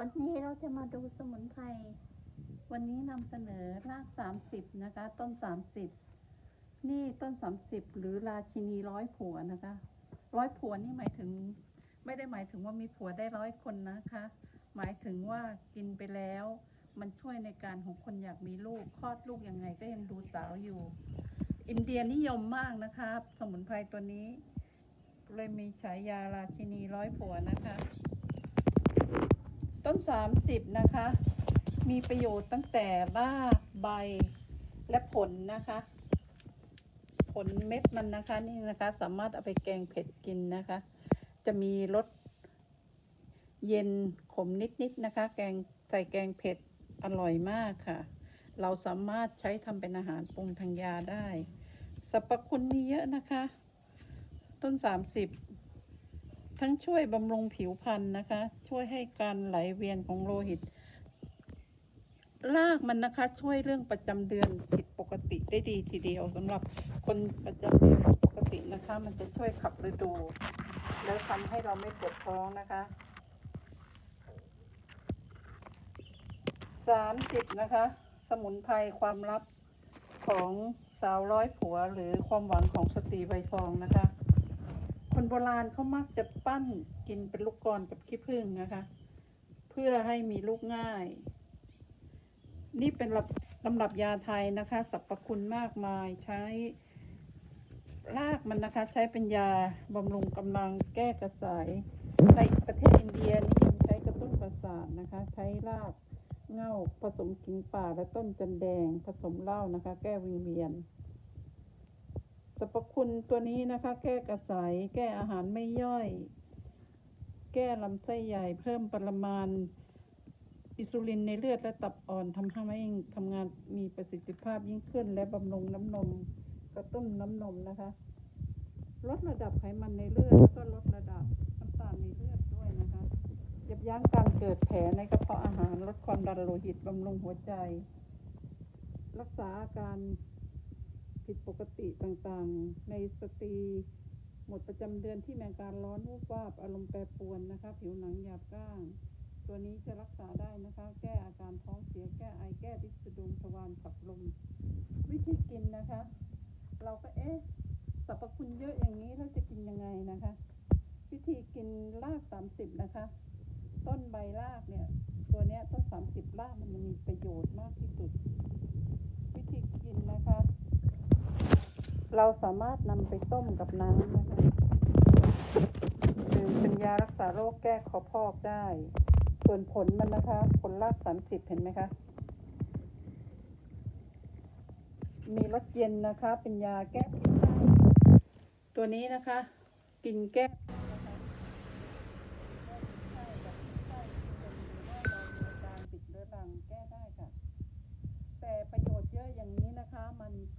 วันนี้เราจะมาดูสมุนไพร วันนี้นำเสนอรากสามสิบนะคะ ต้นสามสิบนี่ต้นสามสิบหรือราชินีร้อยผัวนะคะ ร้อยผัวนี่หมายถึง ไม่ได้หมายถึงว่ามีผัวได้ร้อยคนนะคะ หมายถึงว่ากินไปแล้ว มันช่วยในการของคนอยากมีลูกคลอดลูกยังไงก็ยังดูสาวอยู่ อินเดียนิยมมากนะคะ สมุนไพรตัวนี้ เลยมีฉายาราชินีร้อยผัวนะคะ ต้น 30 นะคะ มีประโยชน์ตั้งแต่รากใบและผลนะคะ ผลเม็ดมันนะคะนี่นะคะ สามารถเอาไปแกงเผ็ดกินนะคะ จะมีรสเย็นขมนิดๆนะคะ แกงใส่แกงเผ็ดอร่อยมากค่ะ เราสามารถใช้ทำเป็นอาหารปรุงทางยาได้สรรพคุณมีเยอะนะคะ ต้น 30 ทั้งช่วยบำรุงผิวพรรณนะคะ ช่วยให้การไหลเวียนของโลหิต รากมันนะคะ ช่วยเรื่องประจำเดือนผิดปกติได้ดีทีเดียวสำหรับคนประจำเดือนผิดปกตินะคะ มันจะช่วยขับฤดู แล้วทำให้เราไม่ปวดท้องนะคะสามสิบนะคะ สมุนไพรความลับของสาวร้อยผัวหรือความหวังของสตรีใบทองนะคะ คนโบราณเขามักจะปั้นกินเป็นลูกกลอนกับขี้ผึ้งนะคะ เพื่อให้มีลูกง่าย นี่เป็นลำลำดับยาไทยนะคะสรรพคุณมากมายใช้รากมันนะคะใช้เป็นยาบำรุงกำลังแก้กระสายในประเทศอินเดียนิยมใช้กระตุ้นประสาทนะคะ ใช้รากเง่าผสมกิ่งป่าและต้นจันแดง ผสมเหล้านะคะ แก้วิงเวียน สรรพคุณตัวนี้นะคะ แก้กระสายแก้อาหารไม่ย่อย แก้ลำไส้ใหญ่เพิ่มปริมาณ อินซูลินในเลือดและตับอ่อนทำให้ทำงานมีประสิทธิภาพยิ่งขึ้น และบำรุงน้ำนมกระตุ้นน้ำนมนะคะ ลดระดับไขมันในเลือดแล้วก็ลดระดับน้ำตาลในเลือดด้วยนะคะยับยั้งการเกิดแผลในกระเพาะอาหารลดความดันโลหิตบำรุงหัวใจ รักษาอาการ ผิดปกติต่างๆ ในสตรี หมดประจำเดือนที่มีอาการร้อนวูบวาบอารมณ์แปรปรวนนะคะ ผิวหนังหยาบกร้านตัวนี้จะรักษาได้นะคะ แก้อาการท้องเสียแก้ไอแก้ดิสดุงทวารขับลม วิธีกินนะคะ เราก็เอ๊ะสรรพคุณเยอะอย่างนี้เราจะกินยังไงนะคะ วิธีกินรากสามสิบนะคะ ต้นใบรากเนี่ย ตัวเนี้ยต้นสามสิบรากมันมีประโยชน์มากที่สุด วิธีกินนะคะ เราสามารถนำไปต้มกับน้ำนะคะดื่มเป็นยารักษาโรคแก้คอพอกได้ ส่วนผลมันนะคะ ผลรากสามสิบเห็นไหมคะ มีรสเย็นนะคะ เป็นยาแก้พิษได้ตัวนี้นะคะ กินแก้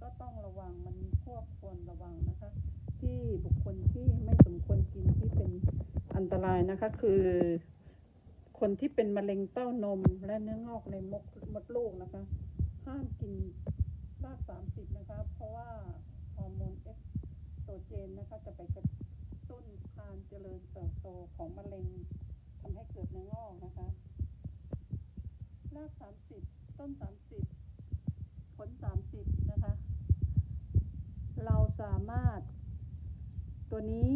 ก็ต้องระวังมันมีควบควรระวังนะคะ ที่บุคคลที่ไม่สมควรกินที่เป็นอันตรายนะคะคือ คนที่เป็นมะเร็งเต้านมและเนื้องอกในมดมดลูกนะคะ ห้ามกินรากสามสิบนะคะ เพราะว่าฮอร์โมนเอสโตรเจนนะคะ จะไปกระตุ้นการเจริญเติบโตของมะเร็งทำให้เกิดเนื้องอกนะคะ รากสามสิบต้นสามสิบผลสามสิบนะคะ เราสามารถ ตัวนี้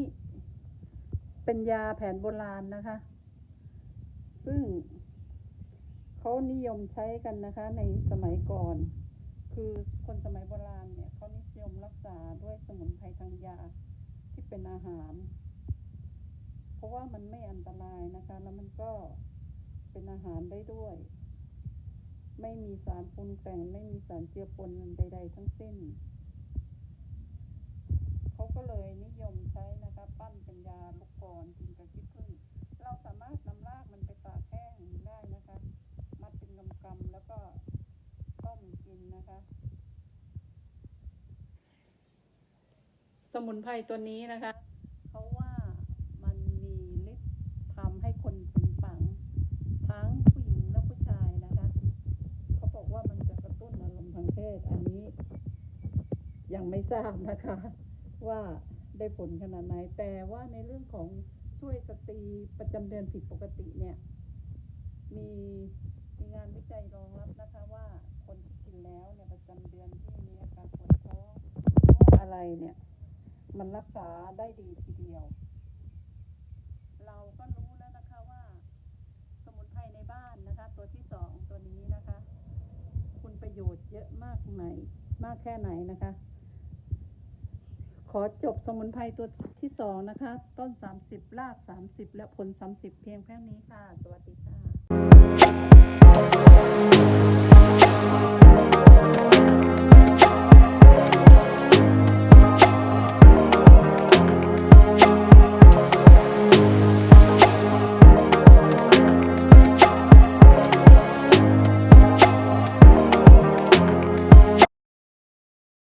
เป็นยาแผนโบราณนะคะ ซึ่งเขานิยมใช้กันนะคะ ในสมัยก่อน คือคนสมัยโบราณเนี่ยเขานิยมรักษาด้วยสมุนไพรทางยาที่เป็นอาหาร เพราะว่ามันไม่อันตรายนะคะ แล้วมันก็เป็นอาหารได้ด้วย ไม่มีสารปรุงแต่ง ไม่มีสารเจือปนใด ๆ ทั้งสิ้น เขาก็เลยนิยมใช้นะคะ ปั้นเป็นยาลูกกรอนกินกับขี้ผึ้งเราสามารถนำรากมันไปตากแห้งได้นะคะ มัดเป็นกำๆแล้วก็ต้มกินนะคะ สมุนไพรตัวนี้นะคะเขาว่ามันมีฤทธิ์ทำให้คนปึงปัง ทั้งผู้หญิงและผู้ชายนะคะ เขาบอกว่ามันจะกระตุ้นอารมณ์ทางเพศอันนี้ ยังไม่ทราบนะคะ ว่าได้ผลขนาดไหน แต่ว่าในเรื่องของช่วยสตรีประจำเดือนผิดปกติเนี่ย มีมีงานวิจัยรองรับนะคะว่าคนที่กินแล้วเนี่ยประจำเดือนที่มีอาการปวดท้องว่าอะไรเนี่ย มันรักษาได้ดีทีเดียว เราก็รู้แล้วนะคะว่า สมุนไพรในบ้านนะคะ ตัวที่สองตัวนี้นะคะ คุณประโยชน์เยอะมากไหน มากแค่ไหนนะคะ ขอจบสมุนไพรตัวที่สองนะคะ ต้นสามสิบรากสามสิบและผลสามสิบเพียงแค่นี้ค่ะ สวัสดีค่ะ